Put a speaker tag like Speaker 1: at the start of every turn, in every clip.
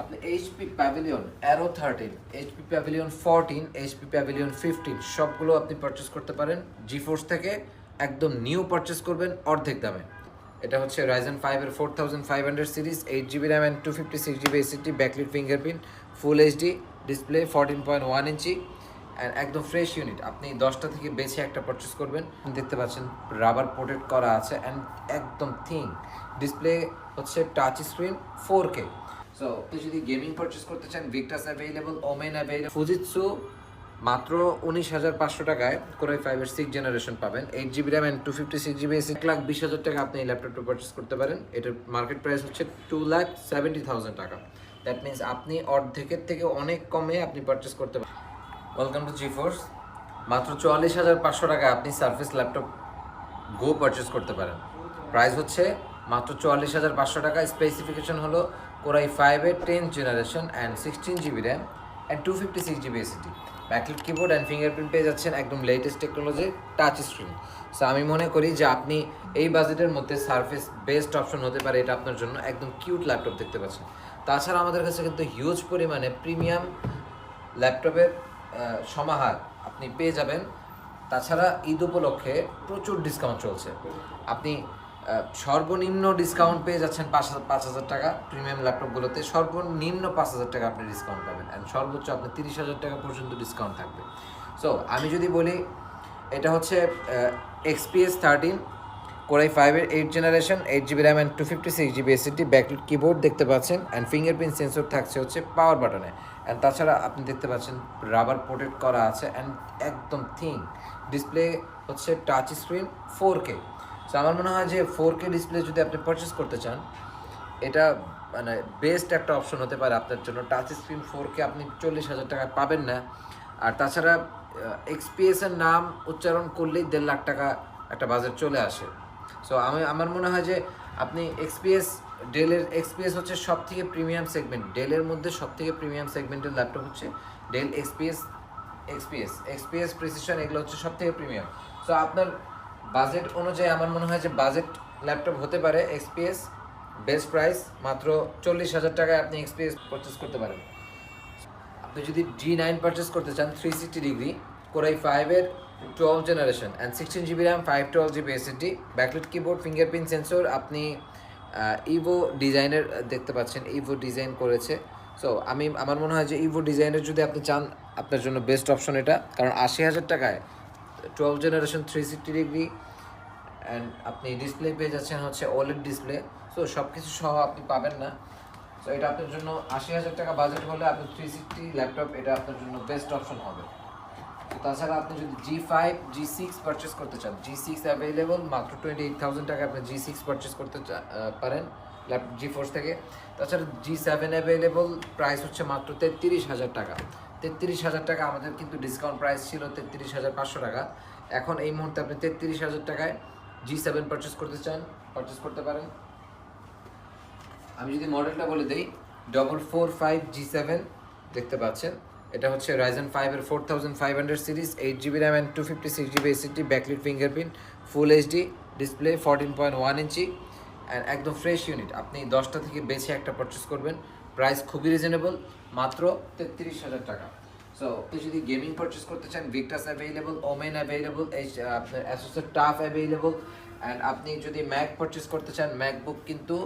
Speaker 1: আপনি HP pavilion aero thirteen HP pavilion fourteen HP pavilion fifteen সবগুলো আপনি purchase করতে পারেন। জিফোর্স থেকে একদম নিউ পারচেস করবেন অর্ধেক দামে। এটা হচ্ছে রাইজেন ফাইভের four thousand five hundred series eight GB RAM and two fifty six GB SSD backlit fingerprint full HD display fourteen point one inch and একদম ফ্রেশ ইউনিট আপনি দশটা থেকে বেছে একটা পারচেস করবেন। দেখতে পাচ্ছেন রাবার প্রোটেক্ট করা আছে অ্যান্ড একদম থিং ডিসপ্লে হচ্ছে touch screen four K so যদি গেমিং পারচেস করতে চান Victus available Omen available Fujitsu মাত্র উনিশ হাজার পাঁচশো টাকায় কোরাই ফাইভের সিক্স জেনারেশন পাবেন। Eight GB RAM and two fifty six GB এক লাখ বিশ হাজার টাকা আপনি এই ল্যাপটপটা পারচেস করতে পারেন। এটার মার্কেট প্রাইস হচ্ছে টু লাখ সেভেন্টি থাউজেন্ড টাকা। দ্যাট মিনস আপনি অর্ধেকের থেকে অনেক কমে আপনি পারচেস করতে পারেন ওয়েলকাম টু জিফোর্স মাত্র চুয়াল্লিশ হাজার পাঁচশো টাকায় আপনি সার্ফেস ল্যাপটপ গো পারচেস করতে পারেন। প্রাইস হচ্ছে মাত্র চুয়াল্লিশ হাজার পাঁচশো টাকা স্পেসিফিকেশন হলো কোরাই ফাইভের ten generation and sixteen GB RAM and two fifty six GB SSD backlit keyboard and fingerprint পেয়ে যাচ্ছেন একদম latest technology touch screen so আমি মনে করি যে আপনি এই বাজেটের মধ্যে সার্ফেস বেস্ট অপশন হতে পারে এটা আপনার জন্য একদম কিউট ল্যাপটপ দেখতে পাচ্ছেন। তাছাড়া আমাদের কাছে কিন্তু হিউজ পরিমাণে প্রিমিয়াম ল্যাপটপের সমাহার আপনি পেয়ে যাবেন। তাছাড়া ঈদ উপলক্ষে প্রচুর ডিসকাউন্ট চলছে। আপনি সর্বনিম্ন ডিসকাউন্ট পেয়ে যাচ্ছেন পাঁচ পাঁচ হাজার টাকা প্রিমিয়াম ল্যাপটপগুলোতে সর্বনিম্ন পাঁচ হাজার টাকা আপনি ডিসকাউন্ট পাবেন। অ্যান্ড সর্বোচ্চ আপনি তিরিশ হাজার টাকা পর্যন্ত ডিসকাউন্ট থাকবে। সো আমি যদি বলি, এটা হচ্ছে এক্সপিএস থার্টিন কোরাই ফাইভের eight generation eight GB RAM and two fifty six GB SSD backlit keyboard দেখতে পাচ্ছেন অ্যান্ড ফিঙ্গারপ্রিন্ট সেন্সর থাকছে হচ্ছে পাওয়ার বাটনে অ্যান্ড তাছাড়া আপনি দেখতে পাচ্ছেন রাবার প্রোটেক্ট করা আছে অ্যান্ড একদম থিং ডিসপ্লে হচ্ছে touch screen four K so আমার মনে হয় যে ফোর কে ডিসপ্লে যদি আপনি পারচেস করতে চান, এটা মানে বেস্ট একটা অপশন হতে পারে আপনার জন্য। টাচ স্ক্রিন ফোর কে আপনি চল্লিশ হাজার টাকায় পাবেন না। আর তাছাড়া এক্সপিএসের নাম উচ্চারণ করলেই দেড় লাখ টাকা একটা বাজেট চলে আসে। সো আমি, আমার মনে হয় যে আপনি এক্সপিএস ডেলের এক্সপিএস হচ্ছে সব থেকে প্রিমিয়াম সেগমেন্ট ডেলের মধ্যে সব থেকে প্রিমিয়াম সেগমেন্টের ল্যাপটপ হচ্ছে Dell XPS XPS XPS Precision এগুলো হচ্ছে সব থেকে প্রিমিয়াম সো আপনার বাজেট অনুযায়ী আমার মনে হয় যে বাজেট ল্যাপটপ হতে পারে এক্সপিএস, বেস্ট প্রাইস মাত্র চল্লিশ হাজার টাকায় আপনি এক্সপিএস পারচেস করতে পারেন। আপনি যদি জি নাইন পারচেস করতে চান three sixty degree core i ফাইভের twelve generation and sixteen GB RAM five twelve GB SSD backlit keyboard fingerprint sensor আপনি ইভো ডিজাইনের দেখতে পাচ্ছেন ইভো ডিজাইন করেছে। সো আমি, আমার মনে হয় যে ইভো ডিজাইনের যদি আপনি চান, আপনার জন্য বেস্ট অপশন এটা। কারণ আশি হাজার টাকায় twelve generation three sixty degree and আপনি ডিসপ্লে পেয়ে যাচ্ছেন হচ্ছে ওলেড ডিসপ্লে সো সব কিছু সহ আপনি পাবেন না। সো এটা আপনার জন্য আশি হাজার টাকা বাজেট হলে আপনি থ্রি সিক্সটি ল্যাপটপ এটা আপনার জন্য বেস্ট অপশন হবে। তাছাড়া আপনি যদি G five G six purchase করতে চান জি সিক্স অ্যাভেলেবল মাত্র টোয়েন্টি এইট থাউজেন্ড টাকা আপনি জি সিক্স পারচেস করতে পারেন ল্যাপটপ জি ফোর্স থেকে। তাছাড়া জি সেভেন অ্যাভেলেবল প্রাইস হচ্ছে মাত্র তেত্রিশ হাজার টাকা। তেত্রিশ হাজার টাকা আমাদের কিন্তু ডিসকাউন্ট প্রাইস ছিল তেত্রিশ হাজার পাঁচশো টাকা। এখন এই মুহূর্তে আপনি তেত্রিশ হাজার টাকায় জি সেভেন পারচেস করতে চান পারচেস করতে পারেন। আমি যদি মডেলটা বলে দিই double four five G seven দেখতে পাচ্ছেন। এটা হচ্ছে রাইজেন ফাইভের four thousand five hundred series eight GB RAM and two fifty six GB SSD backlit fingerprint full HD display fourteen point one inch and একদম ফ্রেশ ইউনিট আপনি দশটা থেকে বেছে একটা পারচেস করবেন। প্রাইস খুবই রিজনেবল মাত্র তেত্রিশ হাজার টাকা। সো আপনি যদি গেমিং পারচেস করতে চান ভিক্টাস অ্যাভেলেবল ওমেন অ্যাভেলেবল আপনার অ্যাসোসের টাফ অ্যাভেলেবল অ্যান্ড আপনি যদি ম্যাক পারচেস করতে চান ম্যাকবুক কিন্তু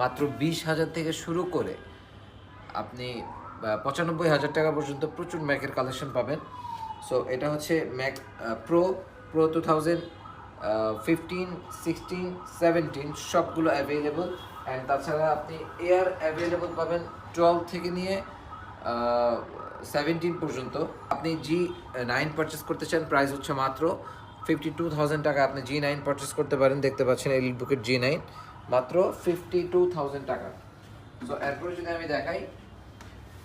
Speaker 1: মাত্র বিশ হাজার থেকে শুরু করে আপনি পঁচানব্বই হাজার টাকা পর্যন্ত প্রচুর ম্যাকের কালেকশন পাবেন। সো এটা হচ্ছে Mac Pro Pro two thousand fifteen sixteen seventeen সবগুলো অ্যাভেলেবল অ্যান্ড তাছাড়া আপনি এয়ার অ্যাভেলেবল পাবেন টুয়েলভ থেকে নিয়ে সেভেন্টিন পর্যন্ত। আপনি জি নাইন পারচেস করতে চান প্রাইস হচ্ছে মাত্র ফিফটি টু থাউজেন্ড টাকা। আপনি জি নাইন পারচেস করতে পারেন, দেখতে পাচ্ছেন এল বুকের জি নাইন মাত্র ফিফটি টু থাউজেন্ড টাকা। সো এরপরে যদি আমি দেখাই,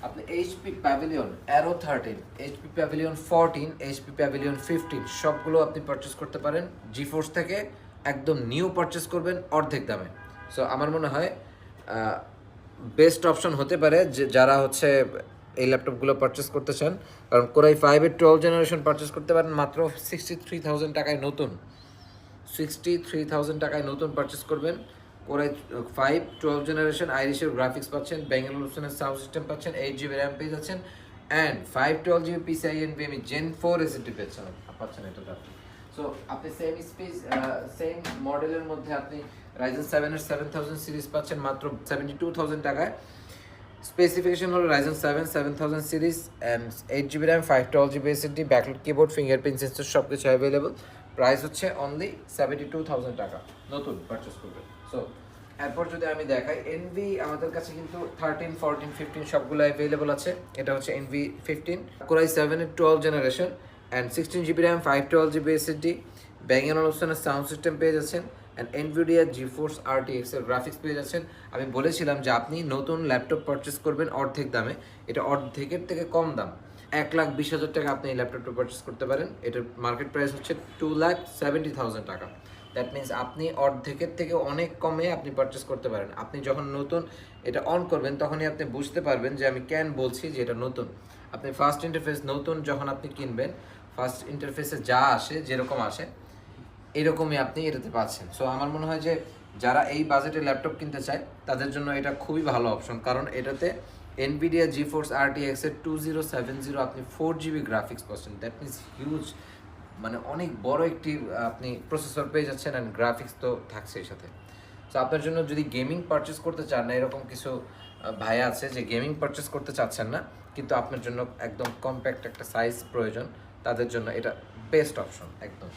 Speaker 1: আপনি HP Pavilion Aero thirteen HP Pavilion fourteen HP Pavilion fifteen সবগুলো আপনি পারচেস করতে পারেন। জি ফোর্স থেকে একদম নিউ পারচেস করবেন, অর্ধেক দামে। সো আমার মনে হয় বেস্ট অপশন হতে পারে যে যারা হচ্ছে এই ল্যাপটপগুলো পারচেস করতে চান, কারণ কোরাই ফাইভের টুয়েলভ জেনারেশন পারচেস করতে পারেন মাত্র সিক্সটি থ্রি থাউজেন্ড টাকায় নতুন। সিক্সটি থ্রি থাউজেন্ড টাকায় নতুন পারচেস করবেন। Core i five twelve generation আইরিশের graphics পাচ্ছেন ব্যাঙ্গালোর হোসেনের সাউন্ড সিস্টেম পাচ্ছেন এইট জিবি র্যাম পেয়ে যাচ্ছেন and five twelve GB PCI N বিএমই জেন ফোর এসিটি পেয়েছেন, পাচ্ছেন এটাতে আপনি। সো আপনি সেম স্পেস সেম মডেলের মধ্যে আপনি রাইজেন সেভেনের সেভেন থাউজেন্ড সিরিজ পাচ্ছেন মাত্র সেভেন্টি টু থাউজেন্ড টাকায়। স্পেসিফিকেশন হলো Ryzen seven seven thousand series and eight GB RAM five twelve GB SSD backlit keyboard fingerprint sensor সব কিছু অ্যাভেলেবল প্রাইস হচ্ছে অনলি সেভেন্টি টু থাউজেন্ড টাকা। নতুন পারচেস করবে সো এরপর যদি আমি দেখাই এনভি আমাদের কাছে কিন্তু থার্টিন ফোরটিন ফিফটিন সবগুলো অ্যাভেলেবল আছে। এটা হচ্ছে এনভি ফিফটিন কোরাই সেভেনের twelve generation and sixteen GB RAM five twelve GB SSD Bang and অলসনের sound system পেয়ে যাচ্ছেন। অ্যান্ড এনভিডিয়া জিফোর্স আরটিএক্স এর গ্রাফিক্স পেয়ে যাচ্ছেন। আমি বলেছিলাম যে আপনি নতুন ল্যাপটপ পারচেস করবেন অর্ধেক দামে। এটা অর্ধেকের থেকে কম দাম। এক লাখ বিশ হাজার টাকা আপনি এই ল্যাপটপটা পারচেস করতে পারেন। এটার মার্কেট প্রাইস হচ্ছে টু লাখ সেভেন্টি থাউজেন্ড টাকা। দ্যাট মিন্স আপনি অর্ধেকের থেকে অনেক কমে আপনি পারচেস করতে পারেন। আপনি যখন নতুন এটা অন করবেন, তখনই আপনি বুঝতে পারবেন যে আমি কেন বলছি যে এটা নতুন। আপনি ফার্স্ট ইন্টারফেস নতুন যখন আপনি কিনবেন ফার্স্ট ইন্টারফেসে যা আসে, যেরকম আসে এরকমই আপনি এটাতে পাচ্ছেন। সো আমার মনে হয় যে যারা এই বাজেটে ল্যাপটপ কিনতে চায়, তাদের জন্য এটা খুবই ভালো অপশন কারণ এটাতে এনভিডিয়া জি ফোর্স আর টি এক্সের টু জিরো সেভেন জিরো আপনি ফোর জিবি গ্রাফিক্স পাচ্ছেন। দ্যাট মিনস হিউজ মানে অনেক বড় একটি আপনি প্রসেসর পেয়ে যাচ্ছেন অ্যান্ড গ্রাফিক্স তো থাকছে এর সাথে। সো আপনার জন্য যদি গেমিং পারচেস করতে চান, না, এরকম কিছু ভাই আছে যে গেমিং পারচেস করতে চাচ্ছেন না, কিন্তু আপনার জন্য একদম কম্প্যাক্ট একটা সাইজ প্রয়োজন, তাদের জন্য এটা বেস্ট অপশন একদম।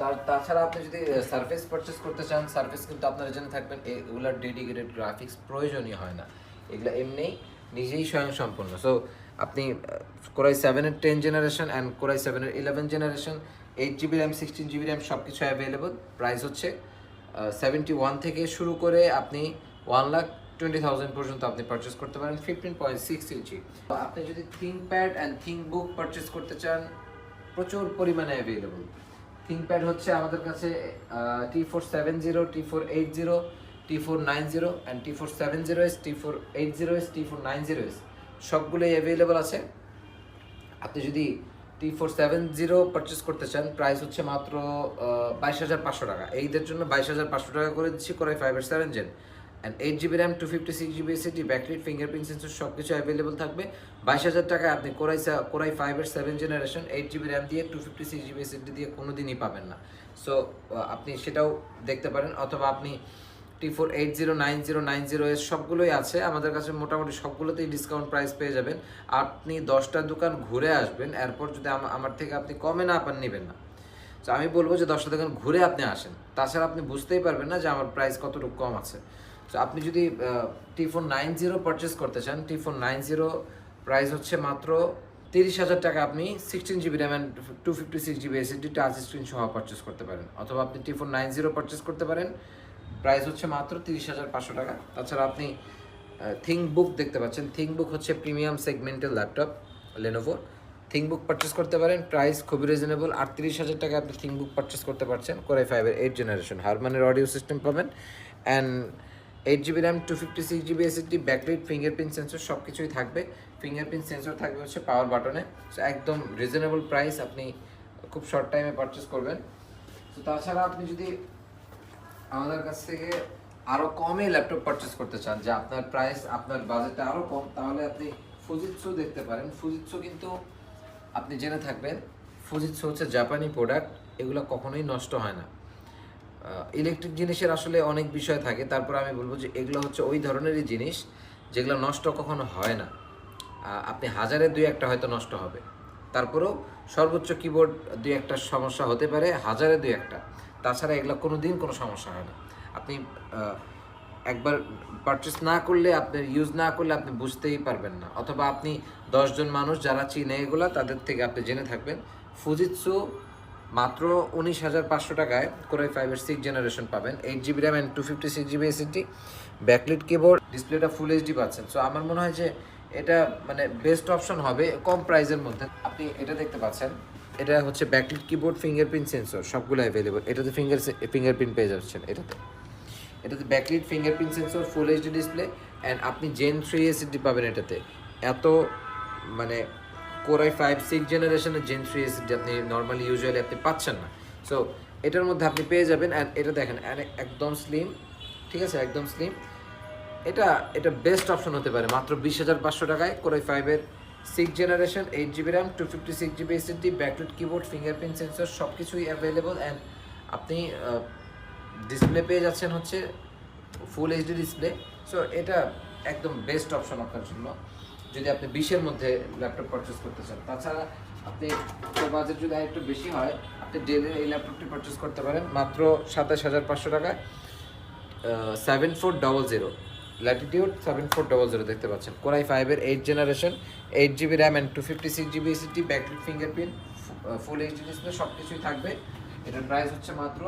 Speaker 1: তার, তাছাড়া আপনি যদি সার্ভিস পারচেস করতে চান সার্ভিস কিন্তু আপনারা জেনে থাকবেন। এগুলার ডেডিকেটেড গ্রাফিক্স প্রয়োজনই হয় না। এগুলো এমনিই নিজেই স্বয়ং সম্পূর্ণ সো আপনি কোরাই সেভেনের ten generation and Core i সেভেনের eleven generation eight GB RAM sixteen GB RAM সব কিছু অ্যাভেলেবল প্রাইস হচ্ছে সেভেন্টি ওয়ান থেকে শুরু করে আপনি ওয়ান লাখ টোয়েন্টি থাউজেন্ড পর্যন্ত আপনি পারচেস করতে পারেন ফিফটিন পয়েন্ট সিক্স ইঞ্চি আপনি যদি ThinkPad and ThinkBook purchase করতে চান, প্রচুর পরিমাণে অ্যাভেলেবল থিঙ্কপ্যাড হচ্ছে আমাদের কাছে T four seven zero T four eight zero T four nine zero and T four seven zero S T four eight zero S T four nine zero S সবগুলোই available আছে। আপনি যদি T four seven zero purchase করতে চান price হচ্ছে মাত্র বাইশ হাজার পাঁচশো টাকা। এইদের জন্য বাইশ হাজার পাঁচশো টাকা করে দিচ্ছি করাই ফাইভের seven gen and eight GB RAM two fifty six GB SSD backlit fingerprint sensor সব কিছু অ্যাভেলেবল থাকবে। বাইশ হাজার টাকায় আপনি কোরাই কোরাই ফাইভের seven generation eight GB RAM দিয়ে two fifty six GB SSD দিয়ে কোনো দিনই পাবেন না। সো আপনি সেটাও দেখতে পারেন। অথবা আপনি T four eight zero nine zero nine zero এর সবগুলোই আছে। আমাদের কাছে মোটামুটি সবগুলোতেই ডিসকাউন্ট প্রাইস পেয়ে যাবেন। আপনি দশটা দোকান ঘুরে আসবেন। এরপর যদি আমা- আমার থেকে আপনি কমে না পান, নেবেন না। তো আমি বলব যে দশটা দোকান ঘুরে আপনি আসেন। তাছাড়া আপনি বুঝতেই পারবেন না যে আমার প্রাইস কতটুকু কম আছে। তো আপনি যদি T four nine zero purchase করতে চান T four nine zero price হচ্ছে মাত্র তিরিশ হাজার টাকা, আপনি sixteen GB RAM and two fifty six GB SSD touch screen সহ পারচেস করতে পারেন। অথবা আপনি T four nine zero purchase করতে পারেন প্রাইস হচ্ছে মাত্র তিরিশ হাজার পাঁচশো টাকা। তাছাড়া আপনি থিঙ্ক বুক দেখতে পাচ্ছেন। থিঙ্ক বুক হচ্ছে premium segmental laptop Lenovo ThinkBook purchase করতে পারেন প্রাইস খুবই রিজনেবল আটত্রিশ হাজার টাকা আপনি থিঙ্ক বুক পারচেস করতে পারছেন কোরাই ফাইভের এইট জেনারেশন হারমানের অডিও সিস্টেম পাবেন। And eight GB RAM two fifty six GB SSD backlight fingerprint sensor সব কিছুই থাকবে। ফিঙ্গারপ্রিন্ট সেন্সর থাকবে হচ্ছে পাওয়ার বাটনে সো একদম রিজনেবল প্রাইস আপনি খুব শর্ট টাইমে পারচেস করবেন। তো তাছাড়া আপনি যদি আমাদের কাছ থেকে আরও কমে ল্যাপটপ পারচেস করতে চান, যে আপনার প্রাইস আপনার বাজেটটা আরও কম, তাহলে আপনি ফুজিৎসু দেখতে পারেন। ফুজিৎসু কিন্তু আপনি জেনে থাকবেন ফুজিৎসু হচ্ছে জাপানি প্রোডাক্ট এগুলো কখনোই নষ্ট হয় না। ইলেকট্রিক জিনিসের আসলে অনেক বিষয় থাকে। তারপর আমি বলব যে এগুলো হচ্ছে ওই ধরনেরই জিনিস যেগুলো নষ্ট কখনো হয় না। আপনি হাজারে দুই একটা হয়তো নষ্ট হবে। তারপরেও সর্বোচ্চ কিবোর্ড দুই একটা সমস্যা হতে পারে, হাজারে দুই একটা। তাছাড়া এগুলো কোনো দিন কোনো সমস্যা হয় না। আপনি একবার পারচেস না করলে আপনার ইউজ না করলে আপনি বুঝতেই পারবেন না। অথবা আপনি দশজন মানুষ যারা চিনে এগুলা, তাদের থেকে আপনি জেনে থাকবেন। ফুজিৎসু মাত্র উনিশ হাজার পাঁচশো টাকায় কোরাই ফাইভের সিক্স জেনারেশন পাবেন। Eight GB RAM and two fifty six GB SSD backlit keyboard ডিসপ্লেটা ফুল এইচডি পাচ্ছেন। সো আমার মনে হয় যে এটা মানে বেস্ট অপশন হবে কম প্রাইসের মধ্যে। আপনি এটা দেখতে পাচ্ছেন। এটা হচ্ছে ব্যাকলিট কিবোর্ড ফিঙ্গারপ্রিন্ট সেন্সর সবগুলো অ্যাভেলেবল এটাতে ফিঙ্গার ফিঙ্গারপ্রিন্ট পেয়ে যাচ্ছেন এটাতে। এটাতে backlit fingerprint sensor full HD display and আপনি জেন থ্রি এসএসডি পাবেন এটাতে। এত মানে কোরাই ফাইভ সিক্স জেনারেশনের জেন থ্রি আপনি নর্মালি ইউজুয়ালি আপনি পাচ্ছেন না। সো এটার মধ্যে আপনি পেয়ে যাবেন অ্যান্ড এটা দেখেন একদম স্লিম ঠিক আছে? একদম স্লিম এটা এটা বেস্ট অপশন হতে পারে, মাত্র বিশ হাজার পাঁচশো টাকায় কোরাই ফাইভের six generation eight GB RAM two fifty six GB SSD backlit keyboard fingerprint sensor সব কিছুই অ্যাভেলেবল অ্যান্ড আপনি ডিসপ্লে পেয়ে যাচ্ছেন হচ্ছে ফুল এইচডি ডিসপ্লে সো এটা একদম বেস্ট অপশন আপনার জন্য। যদি আপনি বিশের মধ্যে ল্যাপটপ পারচেস করতে চান। তাছাড়া আপনি বাজেট যদি একটু বেশি হয়, আপনি ডেলের এই ল্যাপটপটি পারচেস করতে পারেন। মাত্র সাতাশ হাজার পাঁচশো টাকায় seven four double zero Latitude seven four double zero দেখতে পাচ্ছেন। কোরাই ফাইভের eight generation eight GB RAM and two fifty six GB SSD backlit fingerprint full HD display সব কিছুই থাকবে। এটার প্রাইস হচ্ছে মাত্র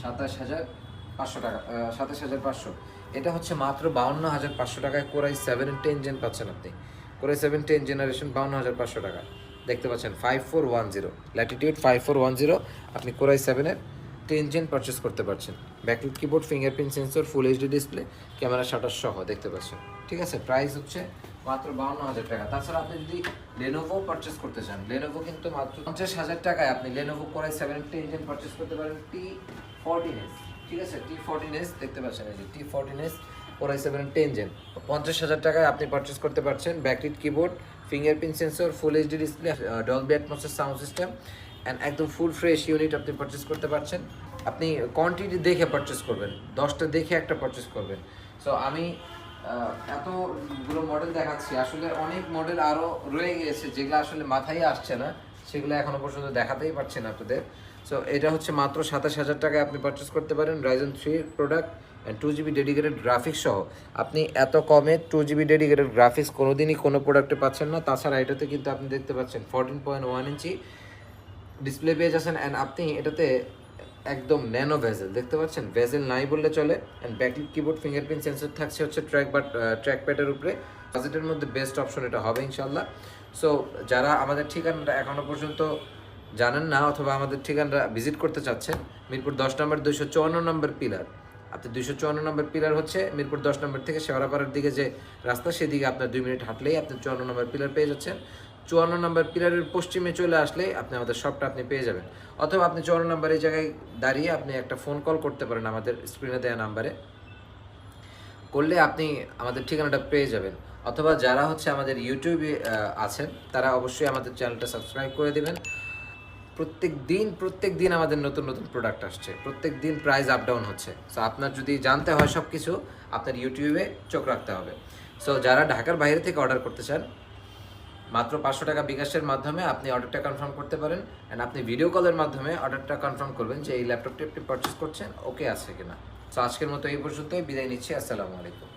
Speaker 1: সাতাশ হাজার পাঁচশো টাকা সাতাশ হাজার পাঁচশো। এটা হচ্ছে মাত্র বাউন্ন হাজার পাঁচশো টাকায় কোরাই সেভেন টেন জেন পাচ্ছেন আপনি। কোরাই সেভেন টেন জেনারেশন বাউন্ন হাজার পাঁচশো টাকা। দেখতে পাচ্ছেন five four one zero Latitude five four one zero আপনি কোরাই সেভেনের টেন জেন পারচেস করতে পারছেন। Backlit keyboard fingerprint sensor full HD display camera shutter সহ, দেখতে পাচ্ছেন। ঠিক আছে প্রাইস হচ্ছে মাত্র বাউন্ন হাজার টাকা। তাছাড়া আপনি যদি লেনোভো পারচেস করতে চান লেনোভো কিন্তু মাত্র পঞ্চাশ হাজার টাকায় আপনি Lenovo Core i seven ten gen purchase করতে পারেন টি ফোরটিন এস ঠিক আছে টি ফোরটিন দেখতে পাচ্ছেন এই টি সেভেন পঞ্চাশ হাজার টাকায় আপনি পারচেস করতে পারছেন keyboard sensor full HD display sound system and একদম ফুল ফ্রেশ ইউনিট আপনি পারচেস করতে পারছেন। আপনি কোয়ান্টিটি দেখে পারচেস করবেন, দশটা দেখে একটা পারচেস করবেন। সো আমি এতগুলো মডেল দেখাচ্ছি, আসলে অনেক মডেল আরও রয়ে যেগুলো আসলে মাথায় আসছে না, সেগুলো এখনও পর্যন্ত দেখাতেই পারছি না আপনাদের। সো এটা হচ্ছে মাত্র সাতাশ হাজার টাকায় আপনি পারচেস করতে পারেন Ryzen three product and two GB dedicated graphics সহ। আপনি এত কমে টু জিবি ডেডিকেটেড গ্রাফিক্স কোনোদিনই কোনো প্রোডাক্টে পাচ্ছেন না। তাছাড়া এটাতে কিন্তু আপনি দেখতে পাচ্ছেন fourteen point one inch display পেয়ে যাচ্ছেন অ্যান্ড আপনি এটাতে একদম ন্যানো ভেজেল দেখতে পাচ্ছেন? ভেজেল নাই বললে চলে। And backlit keyboard fingerprint sensor থাকছে হচ্ছে ট্র্যাক বাট ট্র্যাক প্যাডের উপরে। বাজেটের মধ্যে বেস্ট অপশন এটা হবে ইনশাল্লাহ সো যারা আমাদের ঠিকানাটা এখনও পর্যন্ত জানেন না অথবা আমাদের ঠিকানা ভিজিট করতে চাচ্ছেন, মিরপুর দশ নম্বর দুইশো চুয়ান্ন নম্বর পিলার। আপনি দুইশো চুয়ান্ন নম্বর পিলার হচ্ছে মিরপুর দশ নম্বর থেকে শেওড়াপাড়ার দিকে যে রাস্তা, সেদিকে আপনার দুই মিনিট হাঁটলেই আপনি চুয়ান্ন নম্বর পিলার পেয়ে যাচ্ছেন। চুয়ান্ন নম্বর পিলারের পশ্চিমে চলে আসলে আপনি আমাদের শপটা আপনি পেয়ে যাবেন। অথবা আপনি চুয়ান্ন নম্বর এই জায়গায় দাঁড়িয়ে আপনি একটা ফোন কল করতে পারেন আমাদের স্ক্রিনে দেওয়া নাম্বারে করলে আপনি আমাদের ঠিকানাটা পেয়ে যাবেন। অথবা যারা হচ্ছে আমাদের ইউটিউবে আছেন, তারা অবশ্যই আমাদের চ্যানেলটা সাবস্ক্রাইব করে দিবেন। প্রত্যেক দিন প্রত্যেক দিন আমাদের নতুন নতুন প্রোডাক্ট আসছে। প্রত্যেক দিন প্রাইস আপ ডাউন হচ্ছে। সো আপনার যদি জানতে হয় সব কিছু আপনার ইউটিউবে চোখ রাখতে হবে। সো যারা ঢাকার বাইরে থেকে অর্ডার করতে চান, মাত্র পাঁচশো টাকা বিকাশের মাধ্যমে আপনি অর্ডারটা কনফার্ম করতে পারেন অ্যান্ড আপনি ভিডিও কলের মাধ্যমে অর্ডারটা কনফার্ম করবেন যে এই ল্যাপটপটি আপনি পারচেস করছেন ওকে আছে কিনা। সো আজকের মতো এই পর্যন্তই। বিদায় নিচ্ছি। আসসালামু আলাইকুম।